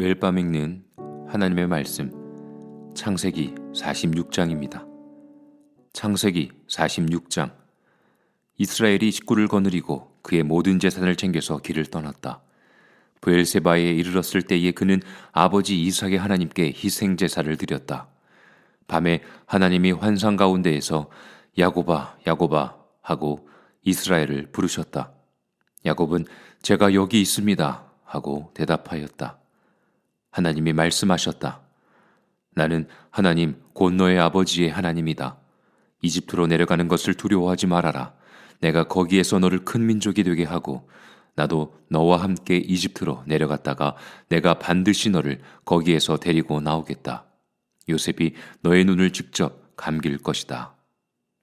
매일 밤 읽는 하나님의 말씀 창세기 46장입니다. 창세기 46장 이스라엘이 식구를 거느리고 그의 모든 재산을 챙겨서 길을 떠났다. 브엘세바에 이르렀을 때에 그는 아버지 이삭의 하나님께 희생 제사를 드렸다. 밤에 하나님이 환상 가운데에서 야고바 야고바 하고 이스라엘을 부르셨다. 야곱은 제가 여기 있습니다 하고 대답하였다. 하나님이 말씀하셨다. 나는 하나님 곧 너의 아버지의 하나님이다. 이집트로 내려가는 것을 두려워하지 말아라. 내가 거기에서 너를 큰 민족이 되게 하고 나도 너와 함께 이집트로 내려갔다가 내가 반드시 너를 거기에서 데리고 나오겠다. 요셉이 너의 눈을 직접 감길 것이다.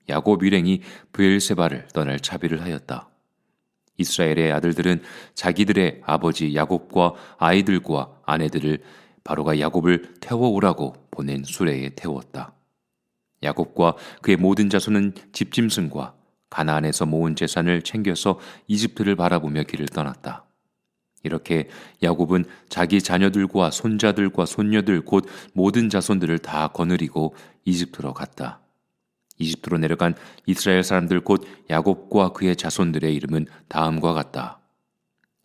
야곱 일행이 브엘세바를 떠날 차비를 하였다. 이스라엘의 아들들은 자기들의 아버지 야곱과 아이들과 아내들을 바로가 야곱을 태워오라고 보낸 수레에 태웠다. 야곱과 그의 모든 자손은 집짐승과 가나안에서 모은 재산을 챙겨서 이집트를 바라보며 길을 떠났다. 이렇게 야곱은 자기 자녀들과 손자들과 손녀들 곧 모든 자손들을 다 거느리고 이집트로 갔다. 이집트로 내려간 이스라엘 사람들 곧 야곱과 그의 자손들의 이름은 다음과 같다.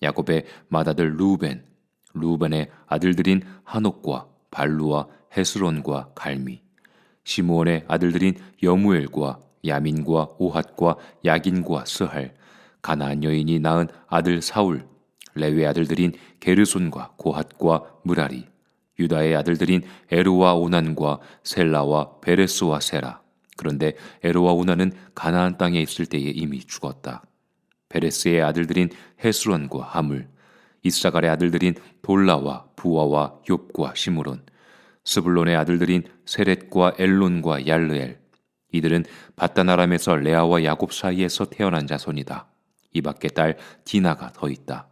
야곱의 맏아들 루벤, 루벤의 아들들인 한옥과 발루와 헤스론과 갈미, 시므온의 아들들인 여무엘과 야민과 오핫과 야긴과 스할, 가나안 여인이 낳은 아들 사울, 레위 아들들인 게르손과 고핫과 무라리, 유다의 아들들인 에루와 오난과 셀라와 베레스와 세라. 그런데 에루와 오난은 가나안 땅에 있을 때에 이미 죽었다. 베레스의 아들들인 헤스론과 하물, 이사갈의 아들들인 돌라와 부와와 욥과 시므론, 스불론의 아들들인 세렛과 엘론과 얄르엘. 이들은 바다나람에서 레아와 야곱 사이에서 태어난 자손이다. 이 밖에 딸 디나가 더 있다.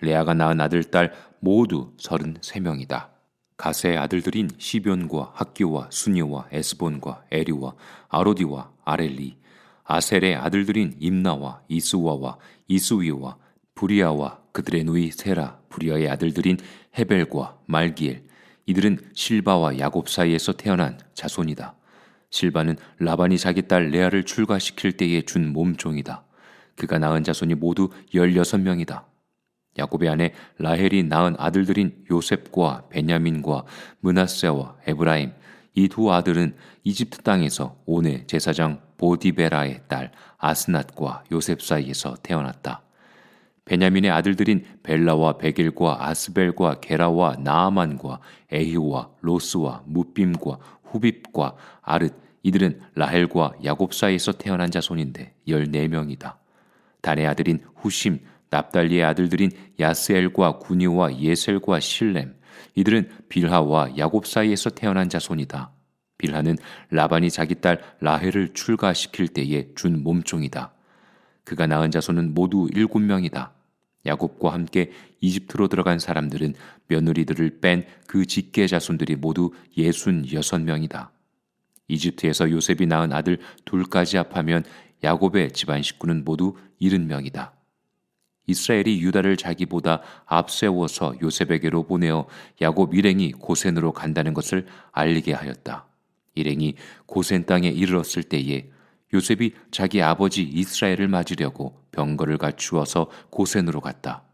레아가 낳은 아들 딸 모두 서른세 명이다. 가세의 아들들인 시변과 학교와 수니와 에스본과 에리와 아로디와 아렐리, 아셀의 아들들인 임나와 이스와와 이스위와 부리아와 그들의 누이 세라, 부리아의 아들들인 헤벨과 말기엘, 이들은 실바와 야곱 사이에서 태어난 자손이다. 실바는 라반이 자기 딸 레아를 출가시킬 때에 준 몸종이다. 그가 낳은 자손이 모두 16명이다. 야곱의 아내 라헬이 낳은 아들들인 요셉과 베냐민과 문하세와 에브라임 이 두 아들은 이집트 땅에서 오네 제사장 보디베라의 딸 아스낫과 요셉 사이에서 태어났다. 베냐민의 아들들인 벨라와 베길과 아스벨과 게라와 나아만과 에히와 로스와 무빔과 후빕과 아릇 이들은 라헬과 야곱 사이에서 태어난 자손인데 14명이다. 단의 아들인 후심 납달리의 아들들인 야스엘과 구니와 예셀과 실렘 이들은 빌하와 야곱 사이에서 태어난 자손이다. 빌하는 라반이 자기 딸 라헬을 출가시킬 때에 준 몸종이다. 그가 낳은 자손은 모두 일곱 명이다. 야곱과 함께 이집트로 들어간 사람들은 며느리들을 뺀 그 직계 자손들이 모두 예순 여섯 명이다. 이집트에서 요셉이 낳은 아들 둘까지 합하면 야곱의 집안 식구는 모두 일흔 명이다. 이스라엘이 유다를 자기보다 앞세워서 요셉에게로 보내어 야곱 일행이 고센으로 간다는 것을 알리게 하였다. 일행이 고센 땅에 이르렀을 때에 요셉이 자기 아버지 이스라엘을 맞으려고 병거를 갖추어서 고센으로 갔다.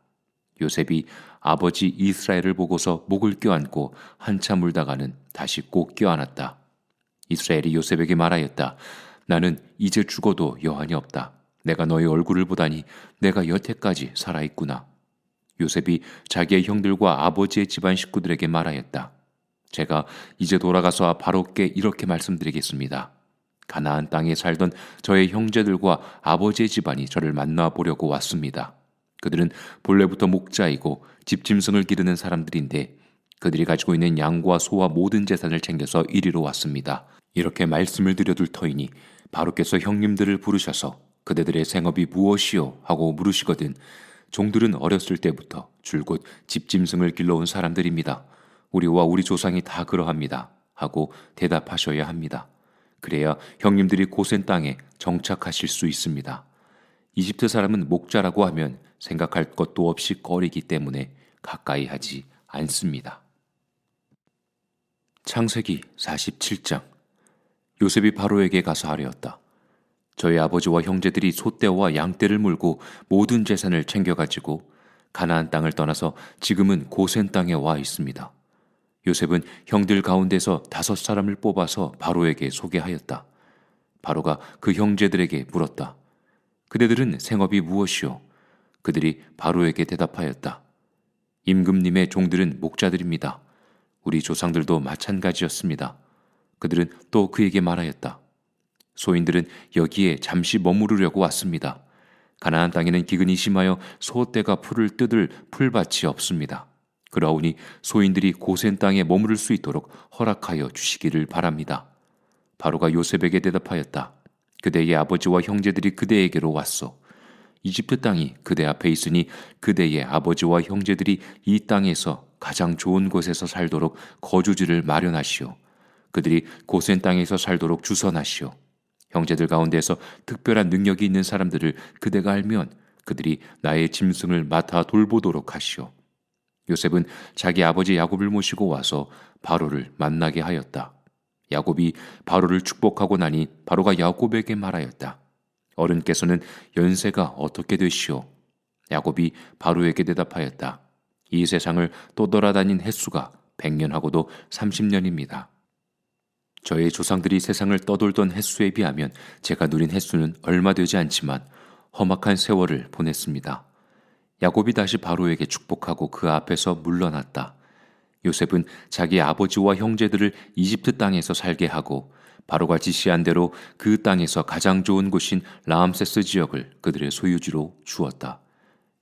요셉이 아버지 이스라엘을 보고서 목을 껴안고 한참 울다가는 다시 꼭 껴안았다. 이스라엘이 요셉에게 말하였다. 나는 이제 죽어도 여한이 없다. 내가 너의 얼굴을 보다니 내가 여태까지 살아있구나. 요셉이 자기의 형들과 아버지의 집안 식구들에게 말하였다. 제가 이제 돌아가서 바로께 이렇게 말씀드리겠습니다. 가나안 땅에 살던 저의 형제들과 아버지의 집안이 저를 만나 보려고 왔습니다. 그들은 본래부터 목자이고 집짐승을 기르는 사람들인데 그들이 가지고 있는 양과 소와 모든 재산을 챙겨서 이리로 왔습니다. 이렇게 말씀을 드려둘 터이니 바로께서 형님들을 부르셔서 그대들의 생업이 무엇이요 하고 물으시거든 종들은 어렸을 때부터 줄곧 집짐승을 길러온 사람들입니다. 우리와 우리 조상이 다 그러합니다. 하고 대답하셔야 합니다. 그래야 형님들이 고센 땅에 정착하실 수 있습니다. 이집트 사람은 목자라고 하면 생각할 것도 없이 꺼리기 때문에 가까이 하지 않습니다. 창세기 47장 요셉이 바로에게 가서 아뢰었다. 저희 아버지와 형제들이 소떼와 양떼를 물고 모든 재산을 챙겨가지고 가나안 땅을 떠나서 지금은 고센 땅에 와 있습니다. 요셉은 형들 가운데서 다섯 사람을 뽑아서 바로에게 소개하였다. 바로가 그 형제들에게 물었다. 그대들은 생업이 무엇이요? 그들이 바로에게 대답하였다. 임금님의 종들은 목자들입니다. 우리 조상들도 마찬가지였습니다. 그들은 또 그에게 말하였다. 소인들은 여기에 잠시 머무르려고 왔습니다. 가나안 땅에는 기근이 심하여 소떼가 풀을 뜯을 풀밭이 없습니다. 그러오니 소인들이 고센 땅에 머무를 수 있도록 허락하여 주시기를 바랍니다. 바로가 요셉에게 대답하였다. 그대의 아버지와 형제들이 그대에게로 왔소. 이집트 땅이 그대 앞에 있으니 그대의 아버지와 형제들이 이 땅에서 가장 좋은 곳에서 살도록 거주지를 마련하시오. 그들이 고센 땅에서 살도록 주선하시오. 형제들 가운데서 특별한 능력이 있는 사람들을 그대가 알면 그들이 나의 짐승을 맡아 돌보도록 하시오. 요셉은 자기 아버지 야곱을 모시고 와서 바로를 만나게 하였다. 야곱이 바로를 축복하고 나니 바로가 야곱에게 말하였다. 어른께서는 연세가 어떻게 되시오? 야곱이 바로에게 대답하였다. 이 세상을 떠돌아다닌 횟수가 100년하고도 30년입니다. 저의 조상들이 세상을 떠돌던 횟수에 비하면 제가 누린 횟수는 얼마 되지 않지만 험악한 세월을 보냈습니다. 야곱이 다시 바로에게 축복하고 그 앞에서 물러났다. 요셉은 자기 아버지와 형제들을 이집트 땅에서 살게 하고 바로가 지시한 대로 그 땅에서 가장 좋은 곳인 라암세스 지역을 그들의 소유지로 주었다.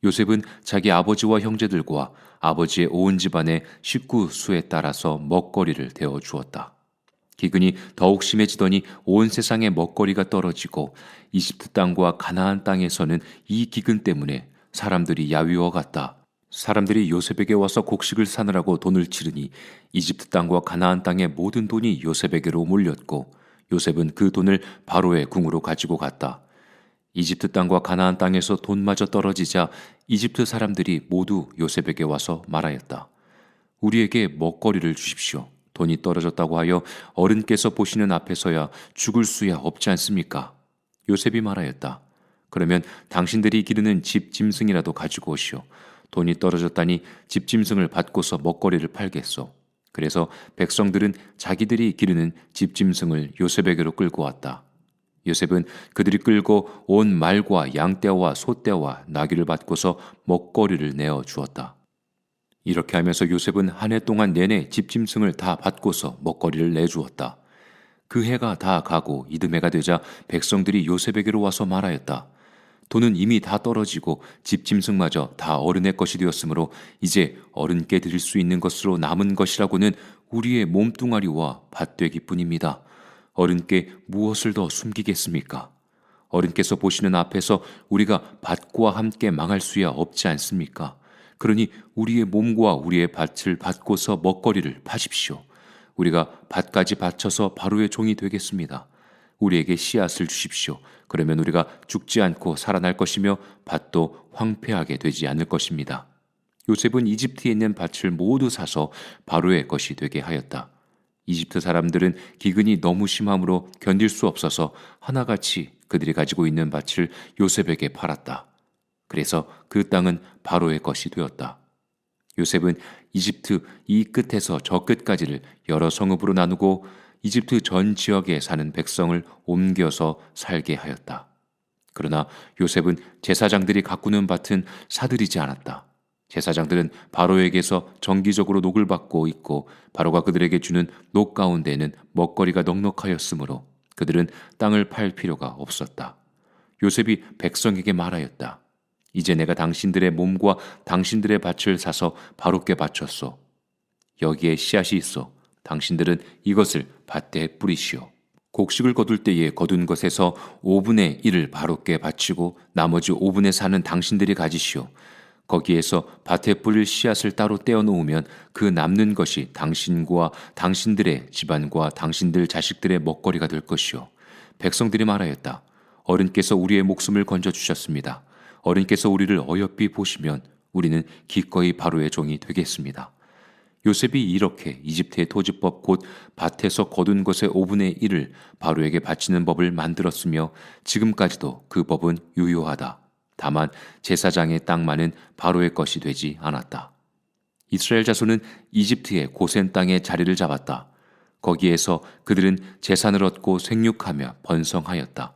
요셉은 자기 아버지와 형제들과 아버지의 온 집안의 식구 수에 따라서 먹거리를 대어 주었다. 기근이 더욱 심해지더니 온 세상의 먹거리가 떨어지고 이집트 땅과 가나안 땅에서는 이 기근 때문에 사람들이 야위어 갔다. 사람들이 요셉에게 와서 곡식을 사느라고 돈을 치르니 이집트 땅과 가나안 땅의 모든 돈이 요셉에게로 몰렸고 요셉은 그 돈을 바로의 궁으로 가지고 갔다. 이집트 땅과 가나안 땅에서 돈마저 떨어지자 이집트 사람들이 모두 요셉에게 와서 말하였다. 우리에게 먹거리를 주십시오. 돈이 떨어졌다고 하여 어른께서 보시는 앞에서야 죽을 수야 없지 않습니까? 요셉이 말하였다. 그러면 당신들이 기르는 집 짐승이라도 가지고 오시오. 돈이 떨어졌다니 집 짐승을 받고서 먹거리를 팔겠소. 그래서 백성들은 자기들이 기르는 집 짐승을 요셉에게로 끌고 왔다. 요셉은 그들이 끌고 온 말과 양떼와 소떼와 나귀를 받고서 먹거리를 내어 주었다. 이렇게 하면서 요셉은 한 해 동안 내내 집짐승을 다 받고서 먹거리를 내주었다. 그 해가 다 가고 이듬해가 되자 백성들이 요셉에게로 와서 말하였다. 돈은 이미 다 떨어지고 집짐승마저 다 어른의 것이 되었으므로 이제 어른께 드릴 수 있는 것으로 남은 것이라고는 우리의 몸뚱아리와 밭되기뿐입니다. 어른께 무엇을 더 숨기겠습니까? 어른께서 보시는 앞에서 우리가 밭과 함께 망할 수야 없지 않습니까? 그러니 우리의 몸과 우리의 밭을 받고서 먹거리를 파십시오. 우리가 밭까지 바쳐서 바로의 종이 되겠습니다. 우리에게 씨앗을 주십시오. 그러면 우리가 죽지 않고 살아날 것이며 밭도 황폐하게 되지 않을 것입니다. 요셉은 이집트에 있는 밭을 모두 사서 바로의 것이 되게 하였다. 이집트 사람들은 기근이 너무 심함으로 견딜 수 없어서 하나같이 그들이 가지고 있는 밭을 요셉에게 팔았다. 그래서 그 땅은 바로의 것이 되었다. 요셉은 이집트 이 끝에서 저 끝까지를 여러 성읍으로 나누고 이집트 전 지역에 사는 백성을 옮겨서 살게 하였다. 그러나 요셉은 제사장들이 가꾸는 밭은 사들이지 않았다. 제사장들은 바로에게서 정기적으로 녹을 받고 있고 바로가 그들에게 주는 녹 가운데는 먹거리가 넉넉하였으므로 그들은 땅을 팔 필요가 없었다. 요셉이 백성에게 말하였다. 이제 내가 당신들의 몸과 당신들의 밭을 사서 바로께 바쳤소. 여기에 씨앗이 있어. 당신들은 이것을 밭에 뿌리시오. 곡식을 거둘 때에 거둔 것에서 5분의 1을 바로께 바치고 나머지 5분의 4는 당신들이 가지시오. 거기에서 밭에 뿌릴 씨앗을 따로 떼어 놓으면 그 남는 것이 당신과 당신들의 집안과 당신들 자식들의 먹거리가 될 것이요. 백성들이 말하였다. 어른께서 우리의 목숨을 건져 주셨습니다. 어른께서 우리를 어여삐 보시면 우리는 기꺼이 바로의 종이 되겠습니다. 요셉이 이렇게 이집트의 토지법 곧 밭에서 거둔 것의 5분의 1을 바로에게 바치는 법을 만들었으며 지금까지도 그 법은 유효하다. 다만 제사장의 땅만은 바로의 것이 되지 않았다. 이스라엘 자손은 이집트의 고센 땅에 자리를 잡았다. 거기에서 그들은 재산을 얻고 생육하며 번성하였다.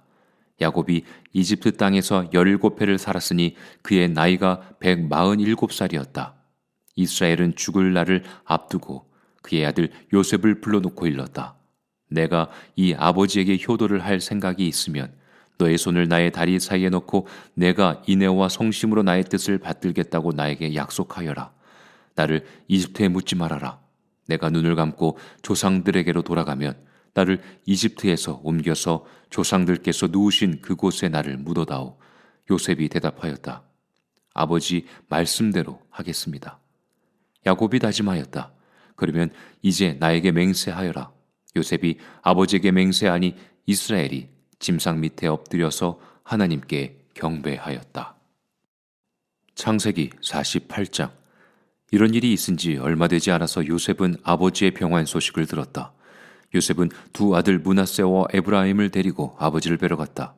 야곱이 이집트 땅에서 17회를 살았으니 그의 나이가 147살이었다. 이스라엘은 죽을 날을 앞두고 그의 아들 요셉을 불러놓고 일렀다. 내가 이 아버지에게 효도를 할 생각이 있으면 너의 손을 나의 다리 사이에 넣고 내가 인애와 성심으로 나의 뜻을 받들겠다고 나에게 약속하여라. 나를 이집트에 묻지 말아라. 내가 눈을 감고 조상들에게로 돌아가면 나를 이집트에서 옮겨서 조상들께서 누우신 그곳에 나를 묻어다오. 요셉이 대답하였다. 아버지 말씀대로 하겠습니다. 야곱이 다짐하였다. 그러면 이제 나에게 맹세하여라. 요셉이 아버지에게 맹세하니 이스라엘이 짐상 밑에 엎드려서 하나님께 경배하였다. 창세기 48장 이런 일이 있은 지 얼마 되지 않아서 요셉은 아버지의 병환 소식을 들었다. 요셉은 두 아들 문하세와 에브라임을 데리고 아버지를 뵈러 갔다.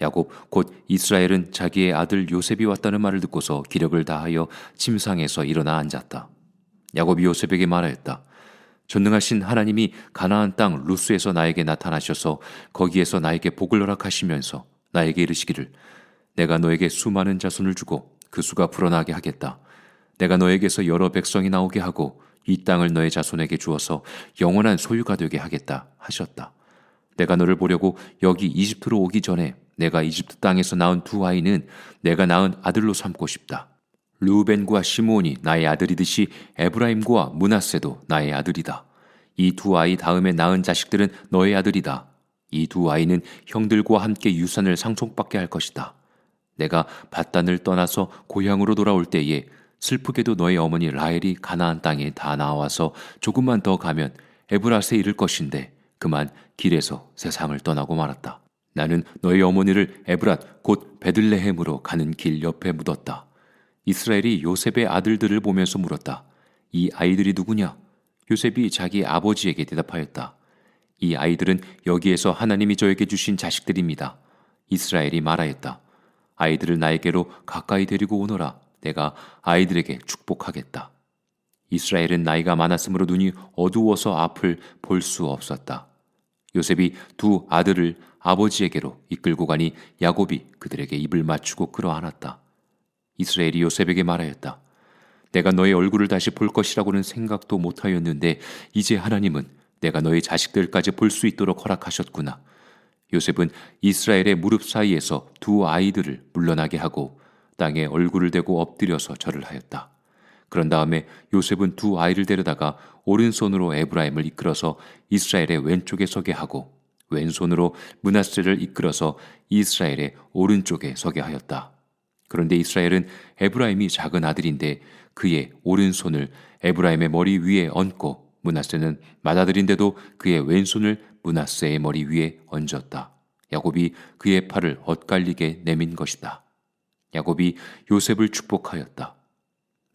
야곱 곧 이스라엘은 자기의 아들 요셉이 왔다는 말을 듣고서 기력을 다하여 침상에서 일어나 앉았다. 야곱이 요셉에게 말하였다. 전능하신 하나님이 가나안 땅 루스에서 나에게 나타나셔서 거기에서 나에게 복을 허락하시면서 나에게 이르시기를 내가 너에게 수많은 자손을 주고 그 수가 불어나게 하겠다. 내가 너에게서 여러 백성이 나오게 하고 이 땅을 너의 자손에게 주어서 영원한 소유가 되게 하겠다 하셨다. 내가 너를 보려고 여기 이집트로 오기 전에 내가 이집트 땅에서 낳은 두 아이는 내가 낳은 아들로 삼고 싶다. 루벤과 시몬이 나의 아들이듯이 에브라임과 문하세도 나의 아들이다. 이 두 아이 다음에 낳은 자식들은 너의 아들이다. 이 두 아이는 형들과 함께 유산을 상속받게 할 것이다. 내가 바단을 떠나서 고향으로 돌아올 때에 슬프게도 너의 어머니 라헬이 가나안 땅에 다 나와서 조금만 더 가면 에브라스에 이를 것인데 그만 길에서 세상을 떠나고 말았다. 나는 너의 어머니를 에브랏 곧 베들레헴으로 가는 길 옆에 묻었다. 이스라엘이 요셉의 아들들을 보면서 물었다. 이 아이들이 누구냐? 요셉이 자기 아버지에게 대답하였다. 이 아이들은 여기에서 하나님이 저에게 주신 자식들입니다. 이스라엘이 말하였다. 아이들을 나에게로 가까이 데리고 오너라. 내가 아이들에게 축복하겠다. 이스라엘은 나이가 많았으므로 눈이 어두워서 앞을 볼 수 없었다. 요셉이 두 아들을 아버지에게로 이끌고 가니 야곱이 그들에게 입을 맞추고 끌어안았다. 이스라엘이 요셉에게 말하였다. 내가 너의 얼굴을 다시 볼 것이라고는 생각도 못하였는데 이제 하나님은 내가 너의 자식들까지 볼 수 있도록 허락하셨구나. 요셉은 이스라엘의 무릎 사이에서 두 아이들을 물러나게 하고 땅에 얼굴을 대고 엎드려서 절을 하였다. 그런 다음에 요셉은 두 아이를 데려다가 오른손으로 에브라임을 이끌어서 이스라엘의 왼쪽에 서게 하고 왼손으로 문하세를 이끌어서 이스라엘의 오른쪽에 서게 하였다. 그런데 이스라엘은 에브라임이 작은 아들인데 그의 오른손을 에브라임의 머리 위에 얹고 문하세는 맏아들인데도 그의 왼손을 문하세의 머리 위에 얹었다. 야곱이 그의 팔을 엇갈리게 내민 것이다. 야곱이 요셉을 축복하였다.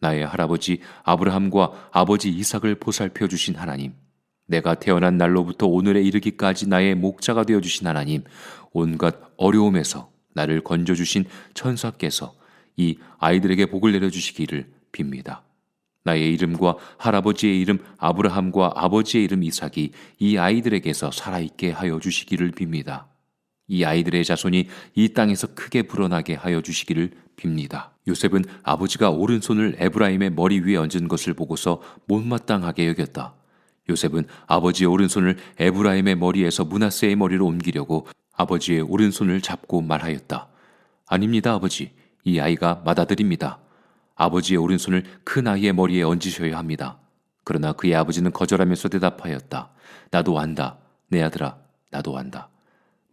나의 할아버지 아브라함과 아버지 이삭을 보살펴 주신 하나님, 내가 태어난 날로부터 오늘에 이르기까지 나의 목자가 되어 주신 하나님, 온갖 어려움에서 나를 건져 주신 천사께서 이 아이들에게 복을 내려 주시기를 빕니다. 나의 이름과 할아버지의 이름 아브라함과 아버지의 이름 이삭이 이 아이들에게서 살아있게 하여 주시기를 빕니다. 이 아이들의 자손이 이 땅에서 크게 불어나게 하여 주시기를 빕니다. 요셉은 아버지가 오른손을 에브라임의 머리 위에 얹은 것을 보고서 못마땅하게 여겼다. 요셉은 아버지의 오른손을 에브라임의 머리에서 문하세의 머리로 옮기려고 아버지의 오른손을 잡고 말하였다. 아닙니다, 아버지. 이 아이가 맏아들입니다. 아버지의 오른손을 큰 아이의 머리에 얹으셔야 합니다. 그러나 그의 아버지는 거절하면서 대답하였다. 나도 안다. 내 아들아, 나도 안다.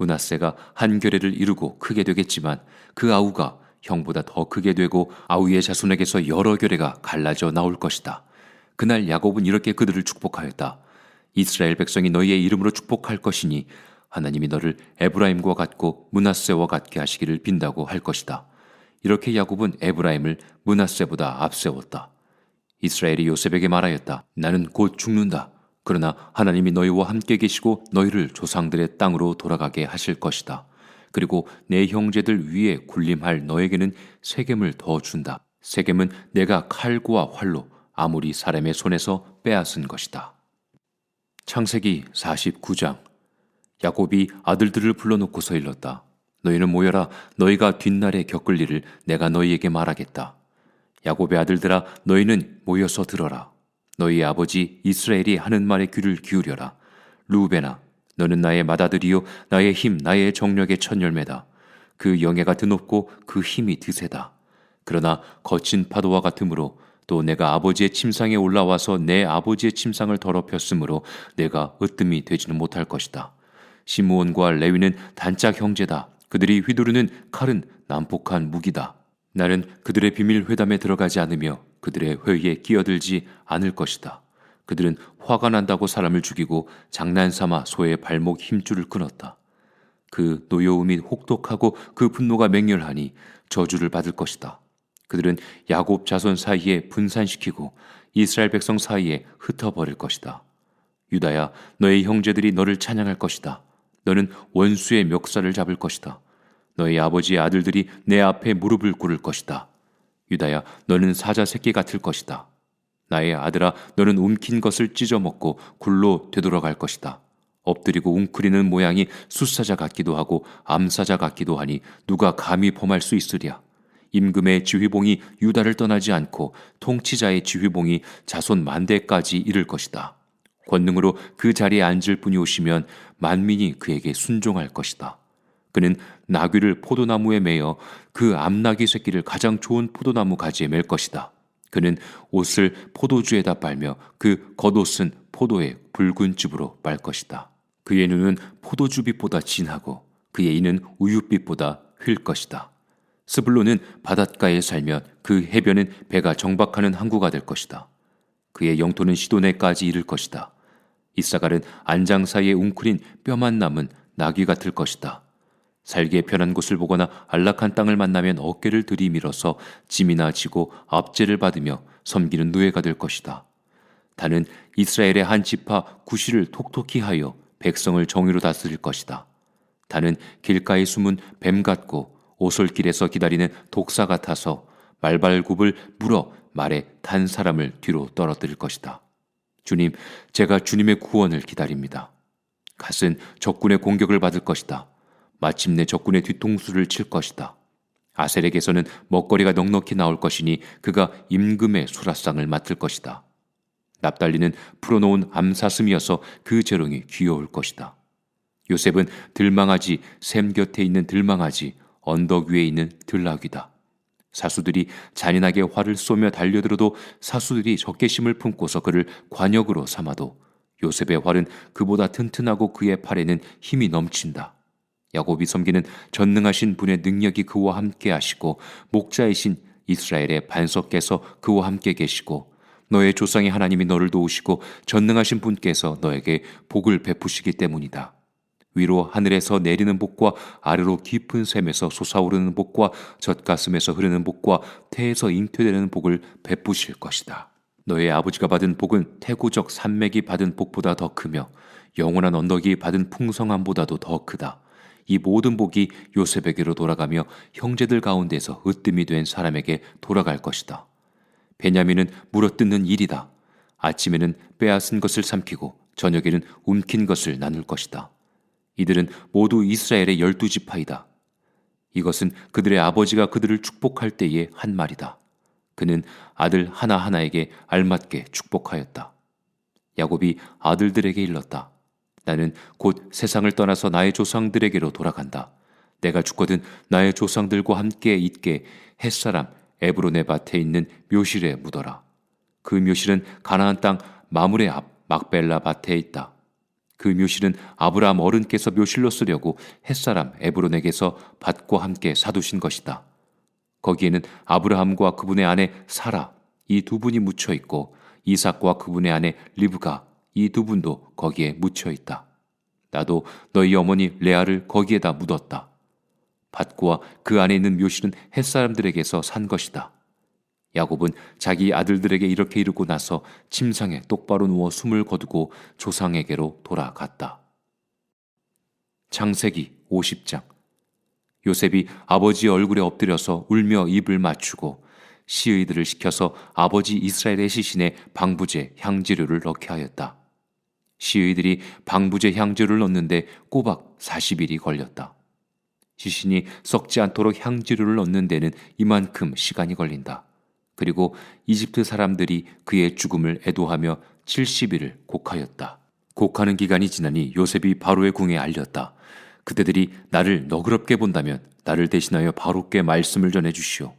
문하세가 한 결례를 이루고 크게 되겠지만 그 아우가 형보다 더 크게 되고 아우의 자손에게서 여러 결례가 갈라져 나올 것이다. 그날 야곱은 이렇게 그들을 축복하였다. 이스라엘 백성이 너희의 이름으로 축복할 것이니 하나님이 너를 에브라임과 같고 문하세와 같게 하시기를 빈다고 할 것이다. 이렇게 야곱은 에브라임을 문하세보다 앞세웠다. 이스라엘이 요셉에게 말하였다. 나는 곧 죽는다. 그러나 하나님이 너희와 함께 계시고 너희를 조상들의 땅으로 돌아가게 하실 것이다. 그리고 내 형제들 위에 군림할 너에게는 세겜을 더 준다. 세겜은 내가 칼과 활로 아무리 사람의 손에서 빼앗은 것이다. 창세기 49장 야곱이 아들들을 불러놓고서 일렀다. 너희는 모여라 너희가 뒷날에 겪을 일을 내가 너희에게 말하겠다. 야곱의 아들들아 너희는 모여서 들어라. 너희 아버지 이스라엘이 하는 말에 귀를 기울여라. 루벤아 너는 나의 맏아들이요 나의 힘 나의 정력의 첫 열매다. 그 영예가 드높고 그 힘이 드세다. 그러나 거친 파도와 같으므로 또 내가 아버지의 침상에 올라와서 내 아버지의 침상을 더럽혔으므로 내가 으뜸이 되지는 못할 것이다. 시므온과 레위는 단짝 형제다. 그들이 휘두르는 칼은 난폭한 무기다. 나는 그들의 비밀 회담에 들어가지 않으며 그들의 회의에 끼어들지 않을 것이다. 그들은 화가 난다고 사람을 죽이고 장난삼아 소의 발목 힘줄을 끊었다. 그 노여움이 혹독하고 그 분노가 맹렬하니 저주를 받을 것이다. 그들은 야곱 자손 사이에 분산시키고 이스라엘 백성 사이에 흩어버릴 것이다. 유다야, 너의 형제들이 너를 찬양할 것이다. 너는 원수의 멱살을 잡을 것이다. 너희 아버지의 아들들이 내 앞에 무릎을 꿇을 것이다. 유다야, 너는 사자 새끼 같을 것이다. 나의 아들아, 너는 움킨 것을 찢어먹고 굴로 되돌아갈 것이다. 엎드리고 웅크리는 모양이 숫사자 같기도 하고 암사자 같기도 하니 누가 감히 범할 수 있으랴. 임금의 지휘봉이 유다를 떠나지 않고 통치자의 지휘봉이 자손 만대까지 이를 것이다. 권능으로 그 자리에 앉을 분이 오시면 만민이 그에게 순종할 것이다. 그는 나귀를 포도나무에 매어 그 암나귀 새끼를 가장 좋은 포도나무 가지에 맬 것이다. 그는 옷을 포도주에다 빨며 그 겉옷은 포도의 붉은 즙으로 빨 것이다. 그의 눈은 포도주빛보다 진하고 그의 이는 우유빛보다 휠 것이다. 스불로는 바닷가에 살면 그 해변은 배가 정박하는 항구가 될 것이다. 그의 영토는 시도네까지 이를 것이다. 이사갈은 안장 사이에 웅크린 뼈만 남은 나귀 같을 것이다. 살기에 편한 곳을 보거나 안락한 땅을 만나면 어깨를 들이밀어서 짐이나 지고 압제를 받으며 섬기는 노예가 될 것이다. 다는 이스라엘의 한 지파 구시를 톡톡히 하여 백성을 정의로 다스릴 것이다. 다는 길가에 숨은 뱀 같고 오솔길에서 기다리는 독사 같아서 말발굽을 물어 말에 탄 사람을 뒤로 떨어뜨릴 것이다. 주님, 제가 주님의 구원을 기다립니다. 갓은 적군의 공격을 받을 것이다. 마침내 적군의 뒤통수를 칠 것이다. 아셀에게서는 먹거리가 넉넉히 나올 것이니 그가 임금의 수라상을 맡을 것이다. 납달리는 풀어놓은 암사슴이어서 그 재롱이 귀여울 것이다. 요셉은 들망아지, 샘 곁에 있는 들망아지, 언덕 위에 있는 들나귀다. 사수들이 잔인하게 활을 쏘며 달려들어도 사수들이 적개심을 품고서 그를 관역으로 삼아도 요셉의 활은 그보다 튼튼하고 그의 팔에는 힘이 넘친다. 야곱이 섬기는 전능하신 분의 능력이 그와 함께 하시고 목자이신 이스라엘의 반석께서 그와 함께 계시고 너의 조상의 하나님이 너를 도우시고 전능하신 분께서 너에게 복을 베푸시기 때문이다. 위로 하늘에서 내리는 복과 아래로 깊은 샘에서 솟아오르는 복과 젖가슴에서 흐르는 복과 태에서 잉태되는 복을 베푸실 것이다. 너의 아버지가 받은 복은 태고적 산맥이 받은 복보다 더 크며 영원한 언덕이 받은 풍성함보다도 더 크다. 이 모든 복이 요셉에게로 돌아가며 형제들 가운데서 으뜸이 된 사람에게 돌아갈 것이다. 베냐민은 물어뜯는 일이다. 아침에는 빼앗은 것을 삼키고 저녁에는 움킨 것을 나눌 것이다. 이들은 모두 이스라엘의 열두 지파이다. 이것은 그들의 아버지가 그들을 축복할 때의 한 말이다. 그는 아들 하나하나에게 알맞게 축복하였다. 야곱이 아들들에게 일렀다. 나는 곧 세상을 떠나서 나의 조상들에게로 돌아간다. 내가 죽거든 나의 조상들과 함께 있게 햇사람 에브론의 밭에 있는 묘실에 묻어라. 그 묘실은 가나안 땅 마물의 앞 막벨라 밭에 있다. 그 묘실은 아브라함 어른께서 묘실로 쓰려고 햇사람 에브론에게서 밭과 함께 사두신 것이다. 거기에는 아브라함과 그분의 아내 사라 이 두 분이 묻혀 있고 이삭과 그분의 아내 리브가 이 두 분도 거기에 묻혀 있다. 나도 너희 어머니 레아를 거기에다 묻었다. 밭과 그 안에 있는 묘실은 햇사람들에게서 산 것이다. 야곱은 자기 아들들에게 이렇게 이르고 나서 침상에 똑바로 누워 숨을 거두고 조상에게로 돌아갔다. 창세기 50장 요셉이 아버지 얼굴에 엎드려서 울며 입을 맞추고 시의들을 시켜서 아버지 이스라엘의 시신에 방부제 향재료를 넣게 하였다. 시의들이 방부제 향재료를 넣는데 꼬박 40일이 걸렸다. 시신이 썩지 않도록 향재료를 넣는 데는 이만큼 시간이 걸린다. 그리고 이집트 사람들이 그의 죽음을 애도하며 70일을 곡하였다. 곡하는 기간이 지나니 요셉이 바로의 궁에 알렸다. 그대들이 나를 너그럽게 본다면 나를 대신하여 바로께 말씀을 전해 주시오.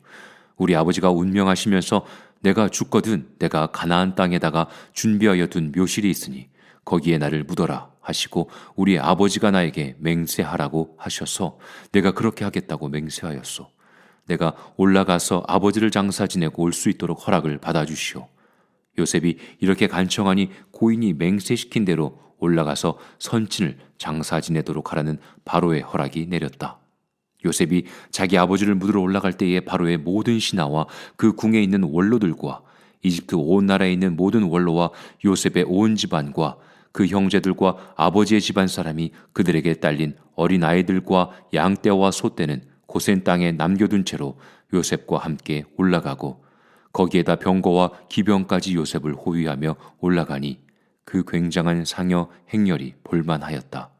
우리 아버지가 운명하시면서 내가 죽거든 내가 가나안 땅에다가 준비하여 둔 묘실이 있으니 거기에 나를 묻어라 하시고 우리 아버지가 나에게 맹세하라고 하셔서 내가 그렇게 하겠다고 맹세하였소. 내가 올라가서 아버지를 장사 지내고 올 수 있도록 허락을 받아주시오. 요셉이 이렇게 간청하니 고인이 맹세시킨 대로 올라가서 선친을 장사 지내도록 하라는 바로의 허락이 내렸다. 요셉이 자기 아버지를 묻으러 올라갈 때에 바로의 모든 신하와 그 궁에 있는 원로들과 이집트 온 나라에 있는 모든 원로와 요셉의 온 집안과 그 형제들과 아버지의 집안 사람이 그들에게 딸린 어린 아이들과 양떼와 소떼는 고센 땅에 남겨둔 채로 요셉과 함께 올라가고 거기에다 병거와 기병까지 요셉을 호위하며 올라가니 그 굉장한 상여 행렬이 볼만하였다.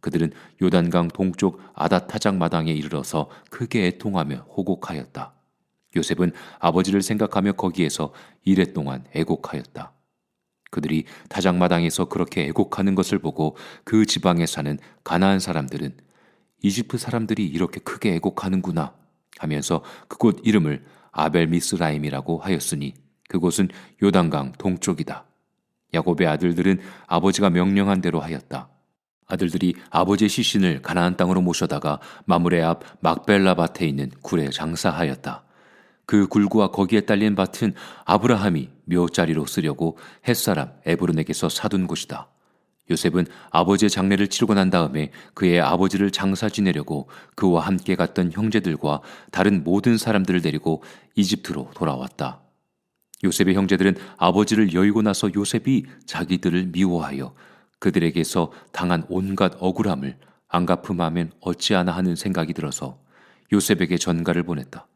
그들은 요단강 동쪽 아다타작 마당에 이르러서 크게 애통하며 호곡하였다. 요셉은 아버지를 생각하며 거기에서 이래 동안 애곡하였다. 그들이 타작마당에서 그렇게 애곡하는 것을 보고 그 지방에 사는 가나안 사람들은 이집트 사람들이 이렇게 크게 애곡하는구나 하면서 그곳 이름을 아벨 미스라임이라고 하였으니 그곳은 요단강 동쪽이다. 야곱의 아들들은 아버지가 명령한 대로 하였다. 아들들이 아버지의 시신을 가나안 땅으로 모셔다가 마물의 앞 막벨라 밭에 있는 굴에 장사하였다. 그 굴구와 거기에 딸린 밭은 아브라함이 묘자리로 쓰려고 햇사람 에브론에게서 사둔 곳이다. 요셉은 아버지의 장례를 치르고 난 다음에 그의 아버지를 장사 지내려고 그와 함께 갔던 형제들과 다른 모든 사람들을 데리고 이집트로 돌아왔다. 요셉의 형제들은 아버지를 여의고 나서 요셉이 자기들을 미워하여 그들에게서 당한 온갖 억울함을 안갚음하면 어찌하나 하는 생각이 들어서 요셉에게 전가를 보냈다.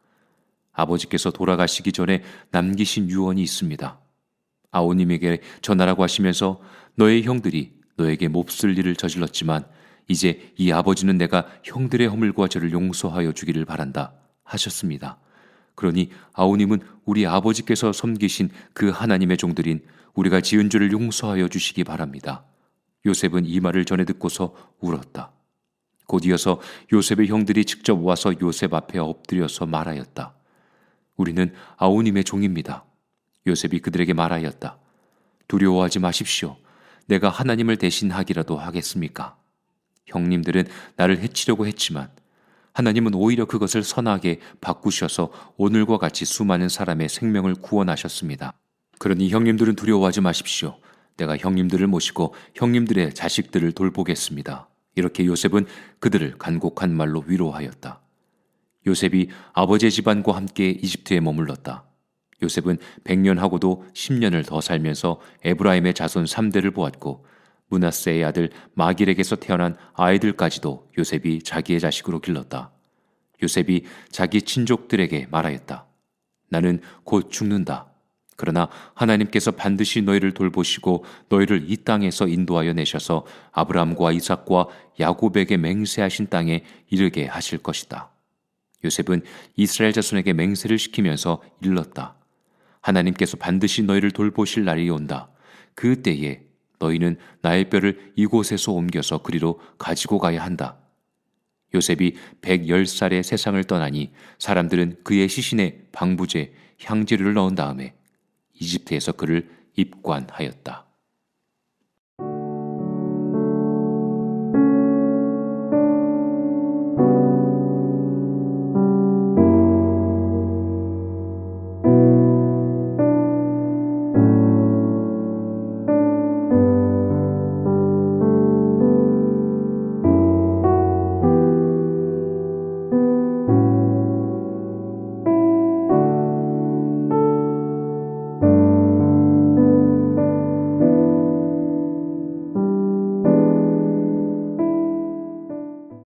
아버지께서 돌아가시기 전에 남기신 유언이 있습니다. 아오님에게 전하라고 하시면서 너의 형들이 너에게 몹쓸 일을 저질렀지만 이제 이 아버지는 내가 형들의 허물과 죄를 용서하여 주기를 바란다 하셨습니다. 그러니 아오님은 우리 아버지께서 섬기신 그 하나님의 종들인 우리가 지은 죄를 용서하여 주시기 바랍니다. 요셉은 이 말을 전해 듣고서 울었다. 곧 이어서 요셉의 형들이 직접 와서 요셉 앞에 엎드려서 말하였다. 우리는 아오님의 종입니다. 요셉이 그들에게 말하였다. 두려워하지 마십시오. 내가 하나님을 대신하기라도 하겠습니까? 형님들은 나를 해치려고 했지만 하나님은 오히려 그것을 선하게 바꾸셔서 오늘과 같이 수많은 사람의 생명을 구원하셨습니다. 그러니 형님들은 두려워하지 마십시오. 내가 형님들을 모시고 형님들의 자식들을 돌보겠습니다. 이렇게 요셉은 그들을 간곡한 말로 위로하였다. 요셉이 아버지의 집안과 함께 이집트에 머물렀다. 요셉은 100년하고도 10년을 더 살면서 에브라임의 자손 3대를 보았고 문하세의 아들 마길에게서 태어난 아이들까지도 요셉이 자기의 자식으로 길렀다. 요셉이 자기 친족들에게 말하였다. 나는 곧 죽는다. 그러나 하나님께서 반드시 너희를 돌보시고 너희를 이 땅에서 인도하여 내셔서 아브라함과 이삭과 야곱에게 맹세하신 땅에 이르게 하실 것이다. 요셉은 이스라엘 자손에게 맹세를 시키면서 일렀다. 하나님께서 반드시 너희를 돌보실 날이 온다. 그 때에 너희는 나의 뼈를 이곳에서 옮겨서 그리로 가지고 가야 한다. 요셉이 110살에 세상을 떠나니 사람들은 그의 시신에 방부제, 향재료를 넣은 다음에 이집트에서 그를 입관하였다.